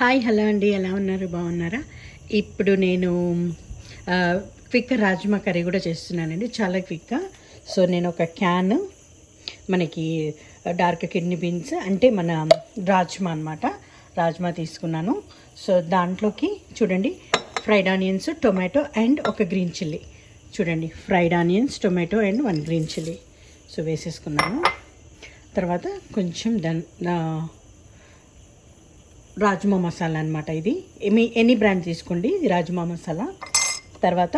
Hi hello అండి. ఎలా ఉన్నారు? బాగున్నారా? ఇప్పుడు నేను క్విక్ రాజ్మా కర్రీ కూడా చేస్తున్నానండి. చాలా క్విక్ సో నేను ఒక క్యాన్ మనకి డార్క్ కిడ్నీ బీన్స్ అంటే మన రాజ్మా అనమాట రాజ్మా తీసుకున్నాను. సో దాంట్లోకి చూడండి ఫ్రైడ్ ఆనియన్స్ టొమాటో అండ్ ఒక గ్రీన్ చిల్లీ. చూడండి fried onions tomato and one green chilli. So వేసేసుకున్నాను. తర్వాత కొంచెం దన్ రాజ్మా మసాలా అనమాట ఇది. మీ ఎనీ బ్రాండ్ తీసుకోండి? ఇది రాజ్మా మసాలా. తర్వాత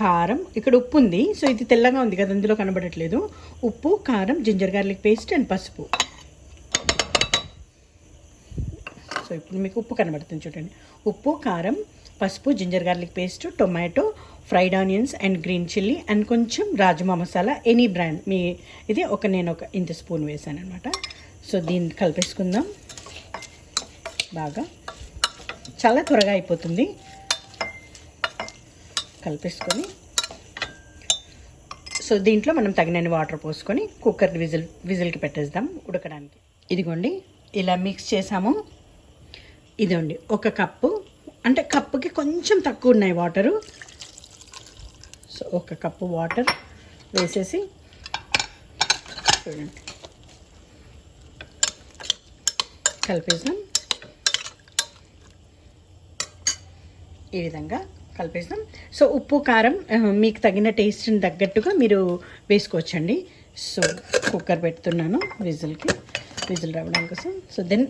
కారం. ఇక్కడ ఉప్పు ఉంది. సో ఇది తెల్లగా ఉంది కదా అందులో కనబడట్లేదు. ఉప్పు కారం జింజర్ గార్లిక్ పేస్ట్ అండ్ పసుపు. సో ఇప్పుడు మీకు ఉప్పు కనబడుతుంది చూడండి. ఉప్పు కారం పసుపు ginger garlic paste tomato fried onions and green chilli and కొంచెం రాజ్మా మసాలా. Any brand. మీ ఇది ఒక నేను ఒక ఇంత స్పూన్ వేసాను అనమాట సో దీన్ని కలిపేసుకుందాం. బాగా చాలా త్వరగా అయిపోతుంది. కలిపేసుకొని. సో దీంట్లో మనం తగినన్ని వాటర్ పోసుకొని కుక్కర్ విజిల్ విజిల్కి పెట్టేద్దాం ఉడకడానికి. ఇదిగోండి ఇలా మిక్స్ చేసాము. ఇదండి ఒక కప్పు. అంటే కప్పుకి కొంచెం తక్కువ ఉన్నాయి వాటరు. సో ఒక కప్పు వాటర్ వేసేసి చూడండి. కలిపేసాం ఈ విధంగా కలిపేద్దాం సో ఉప్పు కారం మీకు తగిన టేస్ట్ని తగ్గట్టుగా మీరు వేసుకోవచ్చండి. సో కుక్కర్ పెడుతున్నాను విజిల్కి. విజిల్ రావడం కోసం. So then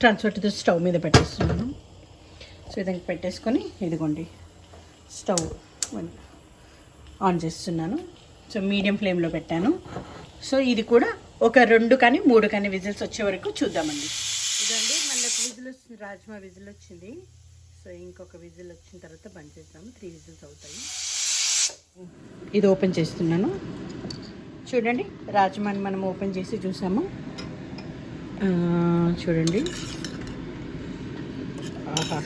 transfer to stove మీద పెట్టేస్తున్నాను. సో విధంగా పెట్టేసుకొని ఇదిగోండి. స్టవ్ ఆన్ చేస్తున్నాను. సో మీడియం ఫ్లేమ్లో పెట్టాను. సో ఇది కూడా ఒక రెండు కానీ మూడు కానీ విజిల్స్ వచ్చే వరకు చూద్దామండి. ఇదండి మళ్ళీ విజిల్ వస్తుంది రాజ్మా విజిల్ వచ్చింది. సో ఇంకొక విజిల్ వచ్చిన తర్వాత బంద్ చేస్తాము త్రీ విజిల్స్ అవుతాయి. ఇది ఓపెన్ చేస్తున్నాను. చూడండి రాజమాని మనం ఓపెన్ చేసి చూసాము. చూడండి. ఆహా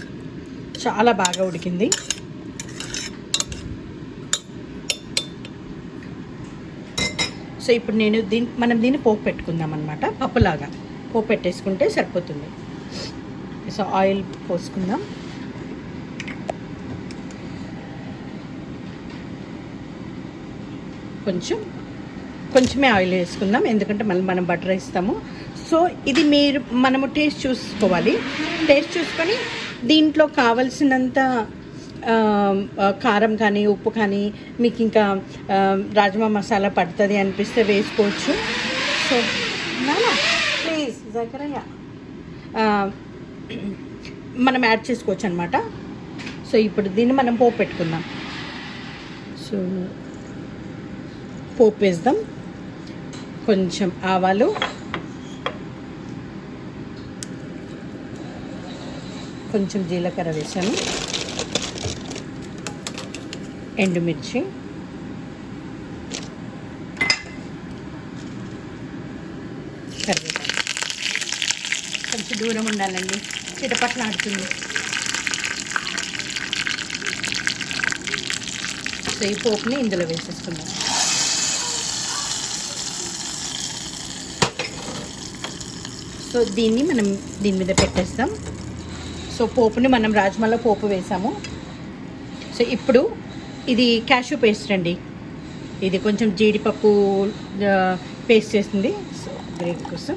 చాలా బాగా ఉడికింది. సో ఇప్పుడు నేను దీని మనం దీన్ని పోపు పెట్టుకుందాం అనమాట పప్పులాగా. పోపు పెట్టేసుకుంటే సరిపోతుంది. సో ఆయిల్ పోసుకుందాం. కొంచెం కొంచెమే ఆయిల్ వేసుకుందాం ఎందుకంటే మళ్ళీ మనం బటర్ వేస్తాము. సో ఇది మీరు మనము టేస్ట్ చూసుకోవాలి. టేస్ట్ చూసుకొని దీంట్లో కావలసినంత కారం కానీ ఉప్పు కానీ మీకు ఇంకా రాజ్మా మసాలా పడుతుంది అనిపిస్తే వేసుకోవచ్చు. సో నానా ప్లీజ్ జకరయ్య. మనం యాడ్ చేసుకోవచ్చు అనమాట సో ఇప్పుడు దీన్ని మనం పోపు పెట్టుకుందాం. సో పోపు వేద్దాం కొంచెం ఆవాలు. కొంచెం జీలకర్ర వేసాను. ఎండుమిర్చి. కరివేపాకు. కొంచెం దూరం ఉండాలండి. చిటపట్ల ఆడుతుంది. సో ఈ పోపుని ఇందులో వేసేస్తున్నాను సో దీన్ని మనం దీని మీద పెట్టేస్తాం. సో పోపుని మనం రాజ్మాలో పోపు వేసాము. సో ఇప్పుడు ఇది క్యాషూ పేస్ట్ అండి. ఇది కొంచెం జీడిపప్పు పేస్ట్ చేసింది సో గ్రేవీ కోసం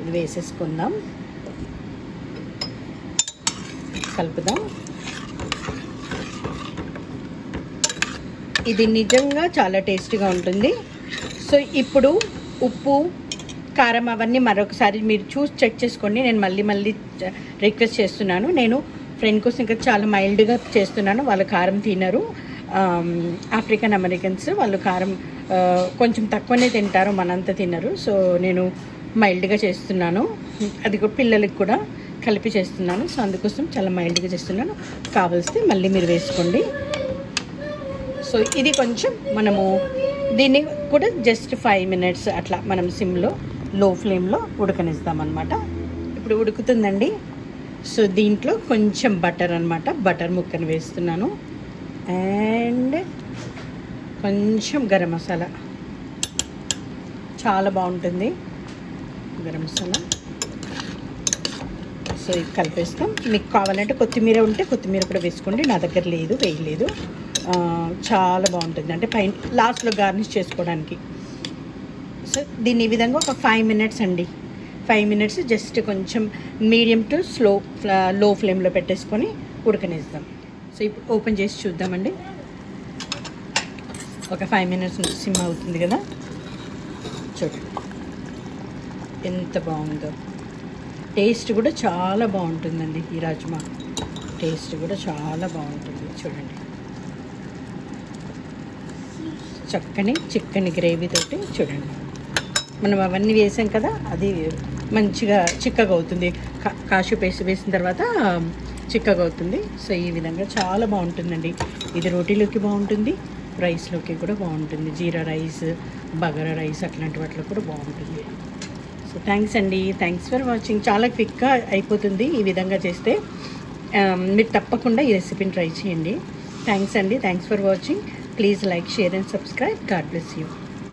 ఇది వేసేసుకుందాం. కలుపుదాం. ఇది నిజంగా చాలా టేస్టీగా ఉంటుంది. సో ఇప్పుడు ఉప్పు కారం అవన్నీ మరొకసారి మీరు చూసి చెక్ చేసుకోండి. నేను మళ్ళీ మళ్ళీ రిక్వెస్ట్ చేస్తున్నాను. నేను ఫ్రెండ్ కోసం ఇంకా చాలా మైల్డ్గా చేస్తున్నాను. వాళ్ళు కారం తినరు. ఆఫ్రికన్ అమెరికన్స్ వాళ్ళు కారం కొంచెం తక్కువనే తింటారు. మనంత తినరు. సో నేను మైల్డ్గా చేస్తున్నాను. అది కూడా పిల్లలకి కూడా కలిపి చేస్తున్నాను. సో అందుకోసం చాలా మైల్డ్గా చేస్తున్నాను. కావలిస్తే మళ్ళీ మీరు వేసుకోండి. సో ఇది కొంచెం మనము దీన్ని కూడా జస్ట్ ఫైవ్ మినిట్స్ అట్లా మనం సిమ్లో లో ఫ్లేమ్లో ఉడకనిస్తాం అనమాట ఇప్పుడు ఉడుకుతుందండి. సో దీంట్లో కొంచెం బటర్ అనమాట బటర్ ముక్కను వేస్తున్నాను. అండ్ కొంచెం గరం మసాలా. చాలా బాగుంటుంది. గరం మసాలా. సో ఇది కలిపేస్తాం. మీకు కావాలంటే కొత్తిమీర ఉంటే కొత్తిమీర కూడా వేసుకోండి. నా దగ్గర లేదు వేయలేదు. చాలా బాగుంటుంది. అంటే పైన లాస్ట్లో గార్నిష్ చేసుకోవడానికి. సో దీన్ని ఈ విధంగా ఒక ఫైవ్ మినిట్స్ అండి. ఫైవ్ మినిట్స్ జస్ట్ కొంచెం మీడియం టు స్లో లో ఫ్లేమ్లో పెట్టేసుకొని ఉడకనేద్దాం. సో ఇప్పుడు ఓపెన్ చేసి చూద్దామండి. ఒక ఫైవ్ మినిట్స్ నుంచి సిమ్ అవుతుంది కదా? చూడండి ఎంత బాగుందో. టేస్ట్ కూడా చాలా బాగుంటుందండి ఈ రాజ్మా. టేస్ట్ కూడా చాలా బాగుంటుంది. చూడండి. చక్కని చిక్కని గ్రేవీ తోటి చూడండి. మనం అవన్నీ వేసాం కదా అది మంచిగా చిక్కగా అవుతుంది. కా- కాషు పేస్ట్ వేసిన తర్వాత చిక్కగా అవుతుంది. సో ఈ విధంగా చాలా బాగుంటుందండి. ఇది రోటీలోకి బాగుంటుంది రైస్లోకి కూడా బాగుంటుంది. జీరా రైస్ బగారా రైస్ అట్లాంటి వాటిలో కూడా బాగుంటుంది. సో థ్యాంక్స్ అండి. Thanks for watching. చాలా క్విక్గా అయిపోతుంది ఈ విధంగా చేస్తే. మీరు తప్పకుండా ఈ రెసిపీని ట్రై చేయండి. థ్యాంక్స్ అండి. Thanks for watching. Please like share and subscribe. God bless you.